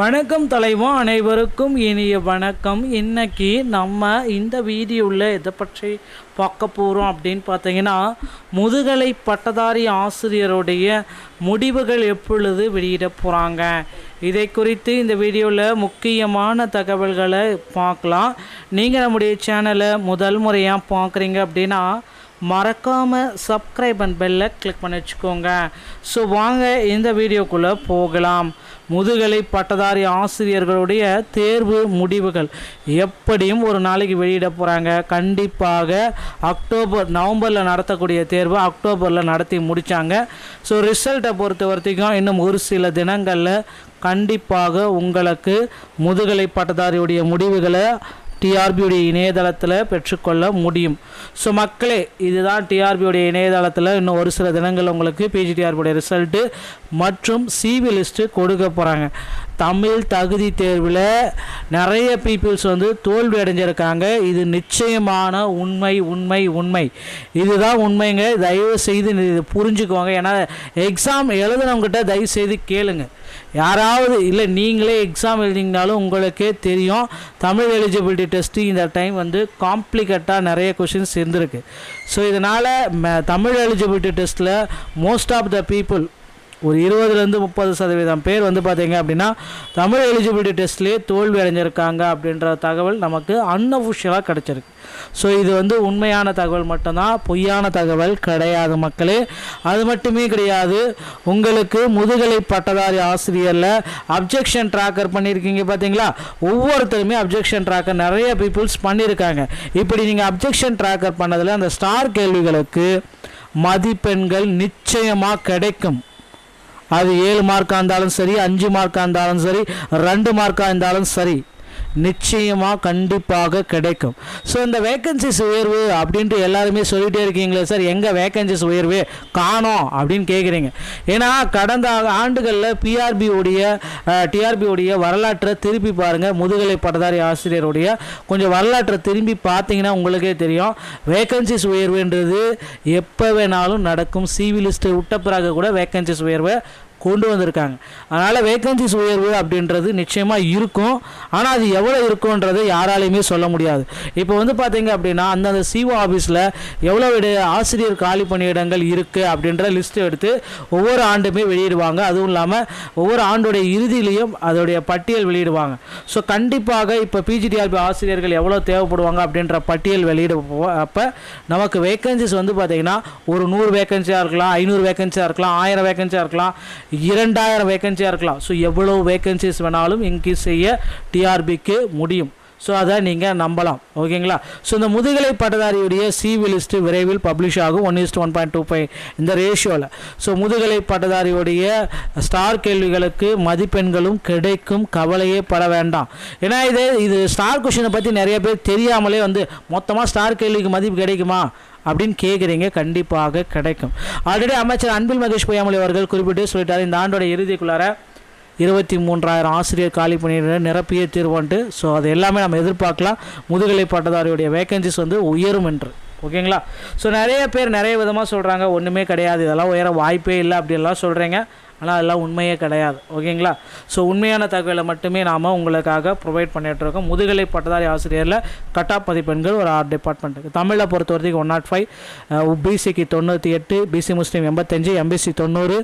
வணக்கம் தலைவா அனைவருக்கும் இனிய வணக்கம். இன்னைக்கு நம்ம இந்த வீடியோவில் எதை பற்றி பார்க்க போகிறோம் அப்படின்னு பார்த்தீங்கன்னா முதுகலை பட்டதாரி ஆசிரியருடைய முடிவுகள் எப்பொழுது வெளியிட போகிறாங்க இதை குறித்து இந்த வீடியோவில் முக்கியமான தகவல்களை பார்க்கலாம். நீங்கள் நம்முடைய சேனலை முதல் முறையாக பார்க்குறீங்க அப்படின்னா மறக்காமல் சப்ஸ்கிரைப் அண்ட் பெல்லை கிளிக் பண்ணி வச்சுக்கோங்க. ஸோ வாங்க இந்த வீடியோக்குள்ளே போகலாம். முதுகலை பட்டதாரி ஆசிரியர்களுடைய தேர்வு முடிவுகள் எப்படியும் ஒரு நாளைக்கு வெளியிட போகிறாங்க கண்டிப்பாக அக்டோபர் நவம்பரில் நடத்தக்கூடிய தேர்வு அக்டோபரில் நடத்தி முடித்தாங்க ஸோ ரிசல்ட்டை பொறுத்த வரைக்கும் இன்னும் ஒரு சில தினங்களில் கண்டிப்பாக உங்களுக்கு முதுகலை பட்டதாரியுடைய முடிவுகளை டிஆர்பியுடைய இணையதளத்தில் பெற்றுக்கொள்ள முடியும். ஸோ மக்களே இதுதான் டிஆர்பியுடைய இணையதளத்தில் இன்னும் ஒரு சில தினங்கள் உங்களுக்கு பிஜிடிஆர்பியுடைய ரிசல்ட்டு மற்றும் சிவி லிஸ்ட்டு கொடுக்க போகிறாங்க தமிழ் தகுதி தேர்வில் நிறைய பீப்புள்ஸ் வந்து தோல்வி அடைஞ்சிருக்காங்க. இது நிச்சயமான உண்மை உண்மை உண்மை. இதுதான் உண்மைங்க. தயவு செய்து இது புரிஞ்சுக்கோங்க. ஏன்னா எக்ஸாம் எழுதுனவங்ககிட்ட தயவு செய்து கேளுங்கள் யாராவது இல்லை நீங்களே எக்ஸாம் எழுதிங்கனாலும் உங்களுக்கே தெரியும். தமிழ் எலிஜிபிலிட்டி டெஸ்ட்டு இந்த டைம் வந்து காம்ப்ளிகேட்டாக நிறைய கொஷின்ஸ் இருந்திருக்கு. ஸோ இதனால் தமிழ் எலிஜிபிலிட்டி டெஸ்ட்டில் மோஸ்ட் ஆஃப் த பீப்புள் ஒரு இருபதுலேருந்து முப்பது சதவீதம் பேர் வந்து பார்த்தீங்க அப்படின்னா தமிழ் எலிஜிபிலிட்டி டெஸ்ட்லேயே தோல்வி அடைஞ்சிருக்காங்க அப்படின்ற தகவல் நமக்கு அன்அஃபிஷியலாக கிடச்சிருக்கு. ஸோ இது வந்து உண்மையான தகவல் மட்டும்தான். பொய்யான தகவல் கிடையாது மக்களே. அது மட்டுமே கிடையாது. உங்களுக்கு முதுகலை பட்டதாரி ஆசிரியரில் அப்ஜெக்ஷன் ட்ராக்கர் பண்ணியிருக்கீங்க பார்த்தீங்களா? ஒவ்வொருத்தருமே அப்ஜெக்ஷன் ட்ராக்கர் நிறைய பீப்புள்ஸ் பண்ணியிருக்காங்க. இப்படி நீங்கள் அப்ஜெக்ஷன் ட்ராக்கர் பண்ணதில் அந்த ஸ்டார் கேள்விகளுக்கு மதிப்பெண்கள் நிச்சயமாக கிடைக்கும். அது ஏழு மார்க்காக இருந்தாலும் சரி அஞ்சு மார்க்காக இருந்தாலும் சரி ரெண்டு மார்க்காக இருந்தாலும் சரி நிச்சயமாக கண்டிப்பாக கிடைக்கும். ஸோ இந்த வேக்கன்சிஸ் உயர்வு அப்படின்ட்டு எல்லாருமே சொல்லிகிட்டே இருக்கீங்களே சார் எங்கே வேக்கன்சிஸ் உயர்வு காணோம் அப்படின்னு கேட்குறீங்க ஏன்னா கடந்த ஆண்டுகளில் பிஆர்பியுடைய டிஆர்பியுடைய வரலாற்றை திருப்பி பாருங்கள் முதுகலை பட்டதாரி ஆசிரியருடைய கொஞ்சம் வரலாற்றை திரும்பி பார்த்தீங்கன்னா உங்களுக்கே தெரியும். வேக்கன்சிஸ் உயர்வுன்றது எப்போ வேணாலும் நடக்கும். சிவிலிஸ்ட்டு விட்ட பிறகு கூட வேக்கன்சிஸ் உயர்வை கொண்டு வந்திருக்காங்க. அதனால் வேக்கன்சிஸ் உயர்வு அப்படின்றது நிச்சயமாக இருக்கும். ஆனால் அது எவ்வளோ இருக்குன்றதை யாராலையுமே சொல்ல முடியாது. இப்போ வந்து பார்த்தீங்க அப்படின்னா அந்தந்த சிஓ ஆஃபீஸில் எவ்வளோ இட ஆசிரியர் காலி பணியிடங்கள் இருக்குது அப்படின்ற லிஸ்ட் எடுத்து ஒவ்வொரு ஆண்டுமே வெளியிடுவாங்க. அதுவும் இல்லாமல் ஒவ்வொரு ஆண்டுடைய இறுதியிலையும் அதோடைய பட்டியல் வெளியிடுவாங்க. ஸோ கண்டிப்பாக இப்போ பிஜிடிஆர்பி ஆசிரியர்கள் எவ்வளோ தேவைப்படுவாங்க அப்படின்ற பட்டியல் வெளியிட அப்போ நமக்கு வேக்கன்சிஸ் வந்து பார்த்திங்கன்னா ஒரு நூறு வேக்கன்சியாக இருக்கலாம் ஐநூறு வேக்கன்சியாக இருக்கலாம் ஆயிரம் வேக்கன்சியாக இருக்கலாம். இரண்டாயிரம் வேக்கன்சியாக இருக்கலாம். ஸோ எவ்வளோ வேக்கன்சிஸ் வேணாலும் இன்க்ரீஸ் செய்ய டிஆர்பிக்கு முடியும். ஸோ அதை நீங்கள் நம்பலாம். ஓகேங்களா? ஸோ இந்த முதுகலை பட்டதாரியுடைய சிவி லிஸ்ட்டு விரைவில் பப்ளிஷ் ஆகும். One is one point two five இந்த ரேஷியோவில் ஸோ முதுகலை பட்டதாரியுடைய ஸ்டார் கேள்விகளுக்கு மதிப்பெண்களும் கிடைக்கும். கவலையே பட வேண்டாம். ஏன்னா இது இது ஸ்டார் கொஷினை பற்றி நிறைய பேர் தெரியாமலே வந்து மொத்தமாக ஸ்டார் கேள்விக்கு மதிப்பு கிடைக்குமா? அப்படின்னு கேட்குறீங்க கண்டிப்பாக கிடைக்கும். ஆல்ரெடி அமைச்சர் அன்பில் மகேஷ் பொய்யாமலை அவர்கள் குறிப்பிட்டு சொல்லிட்டார். இந்த ஆண்டோட இறுதிக்குள்ளார இருபத்தி மூன்றாயிரம் ஆசிரியர் காலி பணியிட நிரப்பிய தீர்வான்ட்டு ஸோ அது எல்லாமே நம்ம எதிர்பார்க்கலாம். முதுகலை பட்டதாரியுடைய வேகன்சிஸ் வந்து உயரும் என்று. ஓகேங்களா ஸோ நிறைய பேர் நிறைய விதமாக சொல்கிறாங்க ஒன்றுமே கிடையாது. இதெல்லாம் உயர வாய்ப்பே இல்லை அப்படின்லாம் சொல்கிறீங்க ஆனால் அதெல்லாம் உண்மையே கிடையாது. ஓகேங்களா ஸோ உண்மையான தகவலை மட்டுமே நாம் உங்களுக்காக ப்ரொவைட் பண்ணிகிட்ருக்கோம் முதுகலை பட்டதாரி ஆசிரியரில் கட்டாப் மதிப்பெண்கள் ஒரு ஆறு டிபார்ட்மெண்ட்டுக்கு தமிழை பொறுத்த வரைக்கும் ஒன் நாட் ஃபைவ் பிசிக்கு தொண்ணூற்றி எட்டு பிசி முஸ்லீம் எண்பத்தஞ்சு எம்பிசி தொண்ணூறு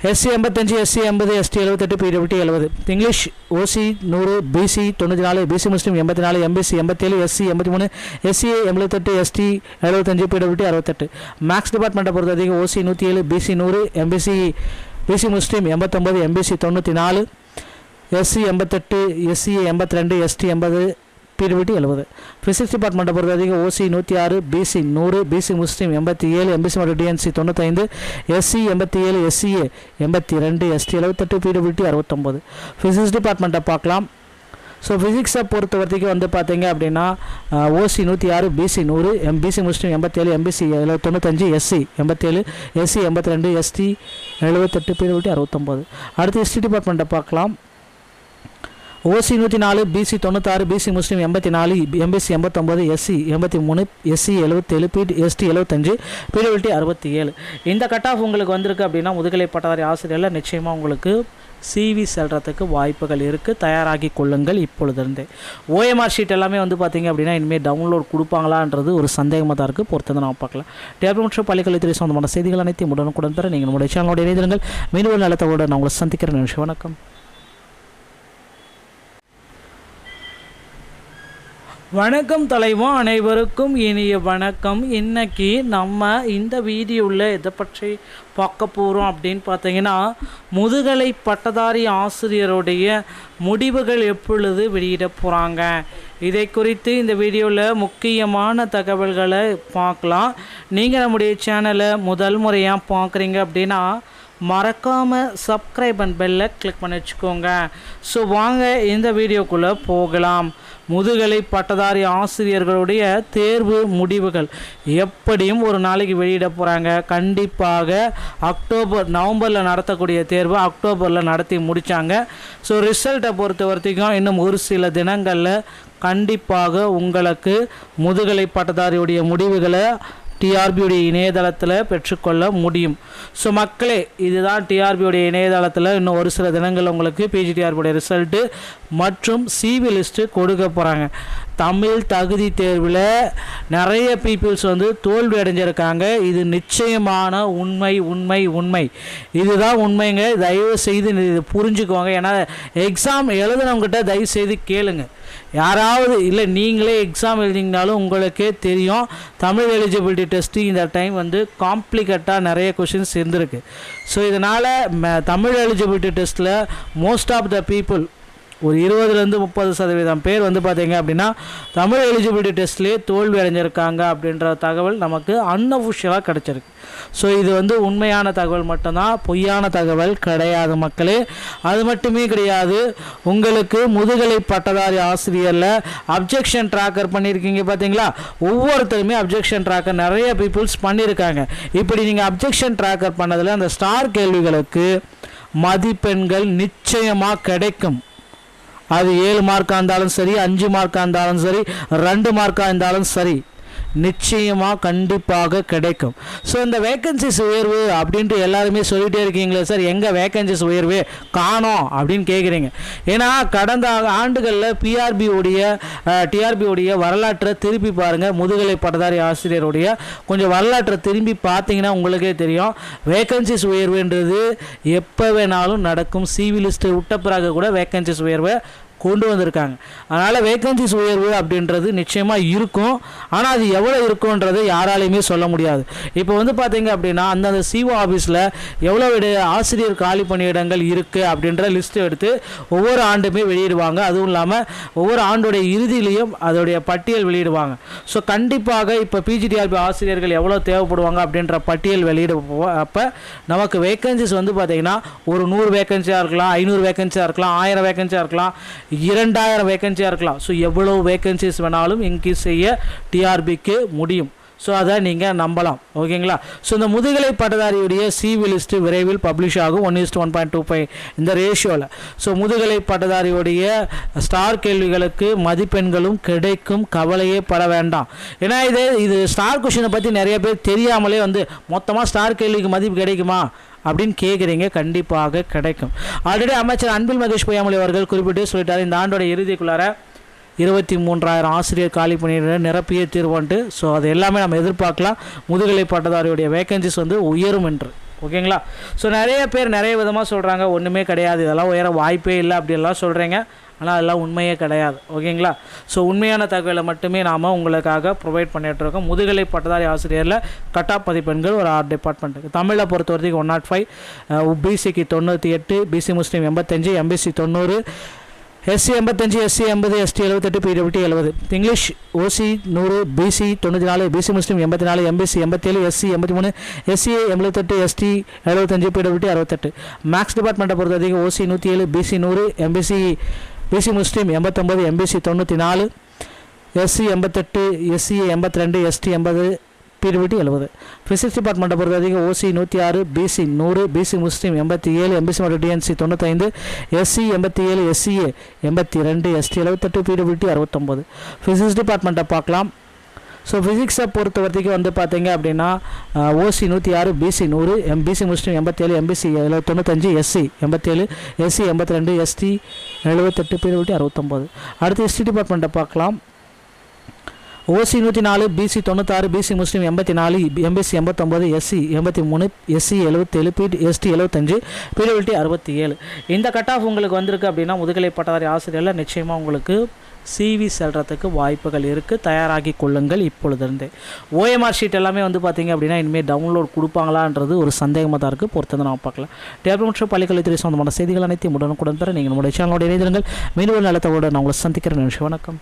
எஸ்சி எண்பத்தஞ்சு எஸ்சி எண்பது எஸ்டி எழுபத்தெட்டு பிடபிள்டி எழுபது இங்கிலீஷ் ஓசி நூறு பிசி தொண்ணூற்றி நாலு பிசி முஸ்லீம் எண்பத்தி நாலு எம்பிசி எண்பத்தேழு எஸ்சி எண்பத்தி மூணு எஸ்சி எண்பத்தெட்டு எஸ்டி எழுபத்தஞ்சு பிடபிள்டி அறுபத்தெட்டு மேக்ஸ் டிபார்ட்மெண்ட்டை பொறுத்த வரைக்கும் ஓசி நூற்றி ஏழு பிசி நூறு எம்பிசி பிசி முஸ்லீம் எண்பத்தொம்பது எம்பிசி தொண்ணூற்றி நாலு எஸ்சி எண்பத்தெட்டு எஸ்சி எண்பத்தி ரெண்டு எஸ்டி எண்பது பிடிபிடி எழுபது. ஃபிசிக்ஸ் டிபார்ட்மெண்ட்டை பொறுத்த வரைக்கும் ஓசி நூற்றி ஆறு பிசி நூறு பிசி முஸ்லீம் எண்பத்தி ஏழு எம்பிசி மற்றும் டிஎன்சி தொண்ணூத்தைந்து எஸ்சி எண்பத்தி ஏழு எஸ்சிஏ எண்பத்தி ரெண்டு எஸ்டி எழுபத்தெட்டு பிடபிள்டி அறுபத்தொம்போது. ஃபிசிக்ஸ் டிபார்ட்மெண்ட்டை பார்க்கலாம். ஸோ ஃபிசிக்ஸை பொறுத்த வரைக்கும் வந்து பார்த்தீங்க அப்படின்னா ஓசி நூற்றி ஆறு பிசி நூறு எம் பிசி முஸ்லீம் எண்பத்தேழு எம்பிசி எழுபது தொண்ணூத்தஞ்சு எஸ்சி எண்பத்தேழு எஸ்சி எண்பத்தி ரெண்டு எஸ்டி எழுபத்தெட்டு பிரிவிட்டி அறுபத்தொம்போது. அடுத்து எஸ்டி டிபார்ட்மெண்ட்டை பார்க்கலாம். ஓசி நூற்றி நாலு பிசி தொண்ணூத்தாறு பிசி முஸ்லீம் எண்பத்தி நாலு எம்பிசி எண்பத்தொம்போது எஸ்சி எண்பத்தி மூணு எஸ்சி எழுபத்தேழு பிடி எஸ்டி எழுபத்தஞ்சு பிடபிள்டி அறுபத்தி ஏழு இந்த கட் ஆஃப் உங்களுக்கு வந்திருக்கு அப்படின்னா முதுகலை பட்டதாரி ஆசிரியரில் நிச்சயமாக உங்களுக்கு சிவி செல்றதுக்கு வாய்ப்புகள் இருக்குது தயாராகி கொள்ளுங்கள் இப்பொழுதிருந்தே. ஓஎம்ஆர் ஷீட் எல்லாமே வந்து பார்த்தீங்க அப்படின்னா இனிமேல் டவுன்லோட் கொடுப்பாங்களான்றது ஒரு சந்தேகமாக தான் இருக்குது பொறுத்து நான் பார்க்கலாம். டேபிள் மற்றும் பள்ளிக்கல்வித்துறை சொந்தமான செய்திகள் அனைத்தையும் உடனுக்குடன் தர நீங்கள் நம்முடைய சேனலோட இணைந்திருங்கள். மீனவர் ஒரு நலத்தோடு நான் உங்களை சந்திக்கிறேன். நிமிஷம் வணக்கம். வணக்கம் தலைவா அனைவருக்கும் இனிய வணக்கம். இன்னைக்கு நம்ம இந்த வீடியோவில் எதை பற்றி பார்க்க போகிறோம் அப்படின்னு பார்த்தீங்கன்னா முதுகலை பட்டதாரி ஆசிரியருடைய முடிவுகள் எப்பொழுது வெளியிட போகிறாங்க இதை குறித்து இந்த வீடியோவில் முக்கியமான தகவல்களை பார்க்கலாம். நீங்கள் நம்முடைய சேனலை முதல் முறையாக பார்க்குறீங்க அப்படின்னா மறக்காமல் சப்ஸ்கிரைப் அண்ட் பெல்லை கிளிக் பண்ணி வச்சுக்கோங்க. ஸோ வாங்க இந்த வீடியோக்குள்ளே போகலாம். முதுகலை பட்டதாரி ஆசிரியர்களுடைய தேர்வு முடிவுகள் எப்படியும் ஒரு நாளைக்கு வெளியிட போகிறாங்க கண்டிப்பாக அக்டோபர் நவம்பரில் நடத்தக்கூடிய தேர்வு அக்டோபரில் நடத்தி முடித்தாங்க ஸோ ரிசல்ட்டை பொறுத்த வரைக்கும் இன்னும் ஒரு சில தினங்களில் கண்டிப்பாக உங்களுக்கு முதுகலை பட்டதாரியுடைய முடிவுகளை டிஆர்பியுடைய இணையதளத்தில் பெற்றுக்கொள்ள முடியும். ஸோ மக்களே இதுதான் டிஆர்பியுடைய இணையதளத்தில் இன்னும் ஒரு சில தினங்கள் உங்களுக்கு பிஜிடிஆர்பியுடைய ரிசல்ட்டு மற்றும் சிவி லிஸ்ட்டு கொடுக்க போகிறாங்க தமிழ் தகுதி தேர்வில் நிறைய பீப்புள்ஸ் வந்து தோல்வி அடைஞ்சிருக்காங்க. இது நிச்சயமான உண்மை உண்மை உண்மை. இதுதான் உண்மைங்க. தயவு செய்து இது புரிஞ்சுக்கோங்க. ஏன்னா எக்ஸாம் எழுதுனவங்ககிட்ட தயவு செய்து கேளுங்கள் யாராவது இல்லை நீங்களே எக்ஸாம் எழுதிங்கனாலும் உங்களுக்கே தெரியும். தமிழ் எலிஜிபிலிட்டி டெஸ்ட்டு இந்த டைம் வந்து காம்ப்ளிகேட்டாக நிறைய கொஷின்ஸ் இருந்திருக்கு. ஸோ இதனால் தமிழ் எலிஜிபிலிட்டி டெஸ்ட்டில் மோஸ்ட் ஆஃப் த பீப்புள் ஒரு இருபதுலேருந்து முப்பது சதவீதம் பேர் வந்து பார்த்தீங்க அப்படின்னா தமிழ் எலிஜிபிலிட்டி டெஸ்ட்லேயே தோல்வி அடைஞ்சிருக்காங்க அப்படின்ற தகவல் நமக்கு அன்அஃபிஷியலாக கிடச்சிருக்கு. ஸோ இது வந்து உண்மையான தகவல் மட்டும்தான். பொய்யான தகவல் கிடையாது மக்களே. அது மட்டுமே கிடையாது. உங்களுக்கு முதுகலை பட்டதாரி ஆசிரியரில் அப்ஜெக்ஷன் ட்ராக்கர் பண்ணியிருக்கீங்க பார்த்தீங்களா? ஒவ்வொருத்தருமே அப்ஜெக்ஷன் ட்ராக்கர் நிறைய பீப்புள்ஸ் பண்ணியிருக்காங்க. இப்படி நீங்கள் அப்ஜெக்ஷன் ட்ராக்கர் பண்ணதில் அந்த ஸ்டார் கேள்விகளுக்கு மதிப்பெண்கள் நிச்சயமாக கிடைக்கும். அது ஏழு மார்க்காக இருந்தாலும் சரி அஞ்சு மார்க்காக இருந்தாலும் சரி ரெண்டு மார்க்காக இருந்தாலும் சரி. நிச்சயமாக கண்டிப்பாக கிடைக்கும். ஸோ இந்த வேக்கன்சிஸ் உயர்வு அப்படின்ட்டு எல்லாருமே சொல்லிகிட்டே இருக்கீங்களே சார் எங்கே வேக்கன்சிஸ் உயர்வு காணோம் அப்படின்னு கேட்குறீங்க ஏன்னா கடந்த ஆண்டுகளில் பிஆர்பி உடைய டிஆர்பி உடைய வரலாற்றை திருப்பி பாருங்கள் முதுகலை பட்டதாரி ஆசிரியருடைய கொஞ்சம் வரலாற்றை திரும்பி பார்த்தீங்கன்னா உங்களுக்கே தெரியும். வேக்கன்சிஸ் உயர்வுன்றது எப்போ வேணாலும் நடக்கும். சிவிலிஸ்ட்டு விட்ட பிறகு கூட வேக்கன்சிஸ் உயர்வை கொண்டு வந்திருக்காங்க. அதனால் வேக்கன்சிஸ் உயர்வு அப்படின்றது நிச்சயமாக இருக்கும். ஆனால் அது எவ்வளோ இருக்குன்றதை யாராலையுமே சொல்ல முடியாது. இப்போ வந்து பார்த்தீங்க அப்படின்னா அந்தந்த சிஓ ஆஃபீஸில் எவ்வளோ இட ஆசிரியர் காலி பணியிடங்கள் இருக்குது அப்படின்ற லிஸ்ட்டு எடுத்து ஒவ்வொரு ஆண்டுமே வெளியிடுவாங்க. அதுவும் இல்லாமல் ஒவ்வொரு ஆண்டுடைய இறுதியிலையும் அதோடைய பட்டியல் வெளியிடுவாங்க. ஸோ கண்டிப்பாக இப்போ பிஜிடிஆர்பி ஆசிரியர்கள் எவ்வளோ தேவைப்படுவாங்க அப்படின்ற பட்டியல் வெளியிட அப்போ நமக்கு வேக்கன்சிஸ் வந்து பார்த்திங்கன்னா ஒரு நூறு வேக்கன்சியாக இருக்கலாம் ஐநூறு வேக்கன்சியாக இருக்கலாம் ஆயிரம் வேக்கன்சியாக இருக்கலாம். இரண்டாயிரம் வேகன்சியாக இருக்கலாம். ஸோ எவ்வளோ வேகன்சிஸ் வேணாலும் இன்க்ரீஸ் செய்ய டிஆர்பிக்கு முடியும். ஸோ அதை நீங்கள் நம்பலாம். ஓகேங்களா? ஸோ இந்த முதுகலை பட்டதாரியுடைய சிவி லிஸ்ட்டு விரைவில் பப்ளிஷ் ஆகும். One is one point two five இந்த ரேஷியோவில் ஸோ முதுகலை பட்டதாரியுடைய ஸ்டார் கேள்விகளுக்கு மதிப்பெண்களும் கிடைக்கும். கவலையே பட வேண்டாம். ஏன்னா இது இது ஸ்டார் கொஷினை பற்றி நிறைய பேர் தெரியாமலே வந்து மொத்தமாக ஸ்டார் கேள்விக்கு மதிப்பு கிடைக்குமா? அப்படின்னு கேட்குறீங்க கண்டிப்பாக கிடைக்கும். ஆல்ரெடி அமைச்சர் அன்பில் மகேஷ் பொய்யாமொழி அவர்கள் குறிப்பிட்டு சொல்லிட்டார். இந்த ஆண்டோட இறுதிக்குள்ளார இருபத்தி மூன்றாயிரம் ஆசிரியர் காலி பணியிட நிரப்பிய தீர்வுன்ட்டு ஸோ அது எல்லாமே நம்ம எதிர்பார்க்கலாம். முதுகலை பட்டதாரியுடைய வேகன்சிஸ் வந்து உயரும் என்று. ஓகேங்களா ஸோ நிறைய பேர் நிறைய விதமாக சொல்கிறாங்க ஒன்றுமே கிடையாது. இதெல்லாம் உயர வாய்ப்பே இல்லை அப்படியெல்லாம் சொல்கிறீங்க ஆனால் அதெல்லாம் உண்மையே கிடையாது. ஓகேங்களா ஸோ உண்மையான தகவலை மட்டுமே நாம் உங்களுக்காக ப்ரொவைட் பண்ணிகிட்ருக்கோம் முதுகலை பட்டதாரி ஆசிரியரில் கட்டாப் பதிப்பெண்கள் ஒரு ஆறு டிபார்ட்மெண்ட்டுக்கு தமிழை பொறுத்த வரைக்கும் ஒன் oh நாட் ஃபைவ் பிசிக்கு தொண்ணூற்றி எட்டு பிசி முஸ்லீம் எண்பத்தஞ்சு எம்பிசி தொண்ணூறு எஸ்சி எண்பத்தஞ்சு எஸ்சி எண்பது எஸ்டி எழுபத்தெட்டு பிடபிள்டி எழுபது இங்கிலீஷ் ஓசி நூறு பிசி தொண்ணூற்றி நாலு பிசி முஸ்லீம் எண்பத்தி நாலு எம்பிசி எண்பத்தேழு எஸ்சி எண்பத்தி மூணு எஸ்சி எண்பத்தெட்டு எஸ்டி எழுபத்தஞ்சு பிடபிள்டி அறுபத்தெட்டு மேக்ஸ் டிபார்ட்மெண்ட்டை பொறுத்த வரைக்கும் ஓசி நூற்றி ஏழு பிசி நூறு எம்பிசி பிசி முஸ்லீம் எண்பத்தொம்பது எம்பிசி தொண்ணூற்றி நாலு எஸ்சி எண்பத்தெட்டு எஸ்சி எண்பத்தி ரெண்டு எஸ்டி எண்பது பிரிவிட்டு எழுபது. ஃபிசிக்ஸ் டிபார்ட்மெண்ட்டை பொறுத்த வரைக்கும் ஓசி நூற்றி ஆறு பிசி நூறு பிசி முஸ்லீம் எண்பத்தி ஏழு எம்பிசி மற்றும் டிஎன்சி தொண்ணூத்தைந்து எஸ்சி எண்பத்தி ஏழு எஸ்சிஏ எண்பத்தி ரெண்டு எஸ்டி எழுபத்தெட்டு பிடபிள்யூடி அறுபத்தொம்போது. ஃபிசிக்ஸ் டிபார்ட்மெண்ட்டை பார்க்கலாம். ஸோ ஃபிசிக்ஸை பொறுத்த வரைக்கும் வந்து பார்த்தீங்க அப்படின்னா ஓசி நூற்றி ஆறு பிசி நூறு எம்பிசி முஸ்லீம் எண்பத்தேழு எம்பிசி எழுபது தொண்ணூத்தஞ்சு எஸ்சி எண்பத்தேழு எஸ்சி எண்பத்தி ரெண்டு எஸ்டி எழுபத்தெட்டு பிடபிள்யூடி அறுபத்தொம்போது. அடுத்து எஸ்டி டிபார்ட்மெண்ட்டை பார்க்கலாம். ஓசி நூற்றி நாலு பிசி தொண்ணூத்தாறு பிசி முஸ்லீம் எண்பத்தி நாலு எம்பிசி எண்பத்தொம்போது எஸ்சி எண்பத்தி மூணு எஸ்சி எழுபத்தேழு பி எஸ்டி எழுபத்தஞ்சு பிடபிள்டி அறுபத்தி ஏழு இந்த கட் ஆஃப் உங்களுக்கு வந்திருக்கு அப்படின்னா முதுகலை பட்டதாரி ஆசிரியரில் நிச்சயமாக உங்களுக்கு சிவி செல்றதுக்கு வாய்ப்புகள் இருக்குது தயாராகி கொள்ளுங்கள் இப்பொழுதுருந்தே ஓஎம்ஆர் ஷீட் எல்லாமே வந்து பார்த்தீங்க அப்படின்னா இனிமேல் டவுன்லோட் கொடுப்பாங்களான்றது ஒரு சந்தேகமாக தான் இருக்குது பொறுத்தது நான் பார்க்கலாம். டேபிள் மற்றும் பள்ளிக்கல்வித்துறை சொந்தமான செய்திகள் அனைத்தையும் உடனுக்குடன் பெற நீங்கள் நம்முடைய சேனலோட இணைந்திருங்கள். மீனவர் நலத்தோடு நான் உங்களை சந்திக்கிறேன். நிமிஷம் வணக்கம்.